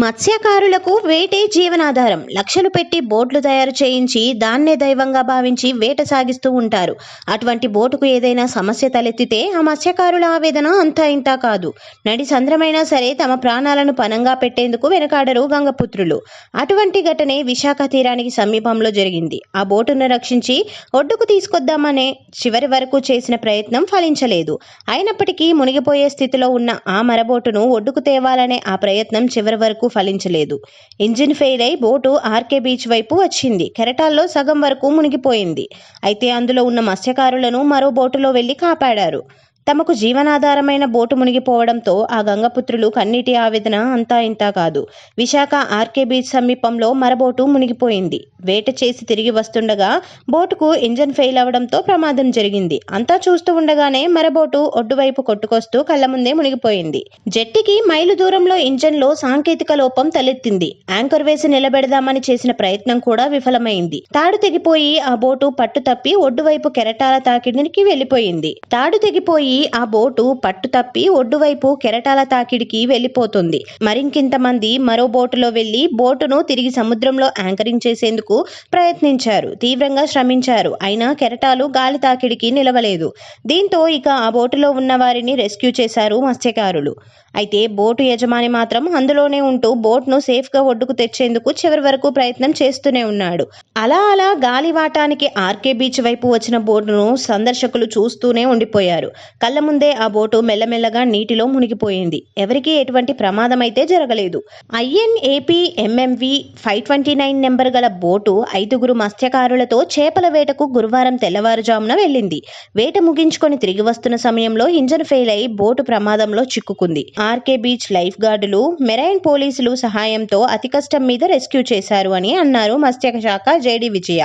మత్స్యకారులకు వేటే జీవనాధారం. లక్షలు పెట్టి బోట్లు తయారు చేయించి దాన్నే దైవంగా భావించి వేట సాగిస్తూ ఉంటారు. అటువంటి బోటుకు ఏదైనా సమస్య తలెత్తితే ఆ మత్స్యకారుల ఆవేదన అంతా ఇంతా కాదు. నడి సంద్రమైనా సరే తమ ప్రాణాలను పనంగా పెట్టేందుకు వెనకాడరు గంగపుత్రులు. అటువంటి ఘటనే విశాఖ తీరానికి సమీపంలో జరిగింది. ఆ బోటును రక్షించి ఒడ్డుకు తీసుకొద్దామనే చివరి వరకు చేసిన ప్రయత్నం ఫలించలేదు. అయినప్పటికీ మునిగిపోయే స్థితిలో ఉన్న ఆ మరబోటును ఒడ్డుకు తేవాలనే ఆ ప్రయత్నం చివరి వరకు ఫలించలేదు. ఇంజిన్ ఫెయిల్ అయి బోటు ఆర్కే బీచ్ వైపు వచ్చింది. కెరటాల్లో సగం వరకు మునిగిపోయింది. అయితే అందులో ఉన్న మత్స్యకారులను మరో బోటులో వెళ్ళి కాపాడారు. తమకు జీవనాధారమైన బోటు మునిగిపోవడంతో ఆ గంగపుత్రులు కన్నీటి ఆవేదన అంతా ఇంతా కాదు. విశాఖ ఆర్కే బీచ్ సమీపంలో మరబోటు మునిగిపోయింది. వేట చేసి తిరిగి వస్తుండగా బోటుకు ఇంజన్ ఫెయిల్ అవడంతో ప్రమాదం జరిగింది. అంతా చూస్తూ ఉండగానే మరబోటు ఒడ్డువైపు కొట్టుకొస్తూ కళ్ళ ముందే మునిగిపోయింది. జెట్టికి మైలు దూరంలో ఇంజన్లో సాంకేతిక లోపం తలెత్తింది. యాంకర్ వేసి నిలబెడదామని చేసిన ప్రయత్నం కూడా విఫలమైంది. తాడు తెగిపోయి ఆ బోటు పట్టు తప్పి ఒడ్డువైపు కెరటాల తాకిడికి వెళ్ళిపోయింది తాడు తెగిపోయి ఆ బోటు పట్టు తప్పి ఒడ్డువైపు కెరటాల తాకిడికి వెళ్ళిపోతుంది మరింకింతమంది మరో బోటులో వెళ్ళి బోటును తిరిగి సముద్రంలో యాంకరింగ్ చేసేందుకు ప్రయత్నించారు. తీవ్రంగా శ్రమించారు. అయినా కెరటాలు గాలి తాకిడికి నిలవలేదు. దీంతో ఇక ఆ బోటులో ఉన్న వారిని రెస్క్యూ చేశారు మత్స్యకారులు. అయితే బోటు యజమాని మాత్రం అందులోనే ఉంటూ బోట్ను సేఫ్గా ఒడ్డుకు తెచ్చేందుకు చివరి వరకు ప్రయత్నం చేస్తూనే ఉన్నాడు. అలా అలా గాలివాటానికి ఆర్కే బీచ్ వైపు వచ్చిన బోటును సందర్శకులు చూస్తూనే ఉండిపోయారు. కళ్ళ ముందే ఆ బోటు మెల్లమెల్లగా నీటిలో మునిగిపోయింది. ఎవరికీ ఎటువంటి ప్రమాదం అయితే జరగలేదు. INAP MMV five twenty nine number గల బోటు ఐదుగురు మత్స్యకారులతో చేపల వేటకు గురువారం తెల్లవారుజామున వెళ్ళింది. వేట ముగించుకొని తిరిగి వస్తున్న సమయంలో ఇంజన్ ఫెయిల్ అయి బోటు ప్రమాదంలో చిక్కుకుంది. ఆర్కే బీచ్ లైఫ్ గార్డులు మెరైన్ పోలీసులు సహాయంతో అతి కష్టం మీద రెస్క్యూ చేశారు అని అన్నారు మత్స్యశాఖ జేడీ విజయ.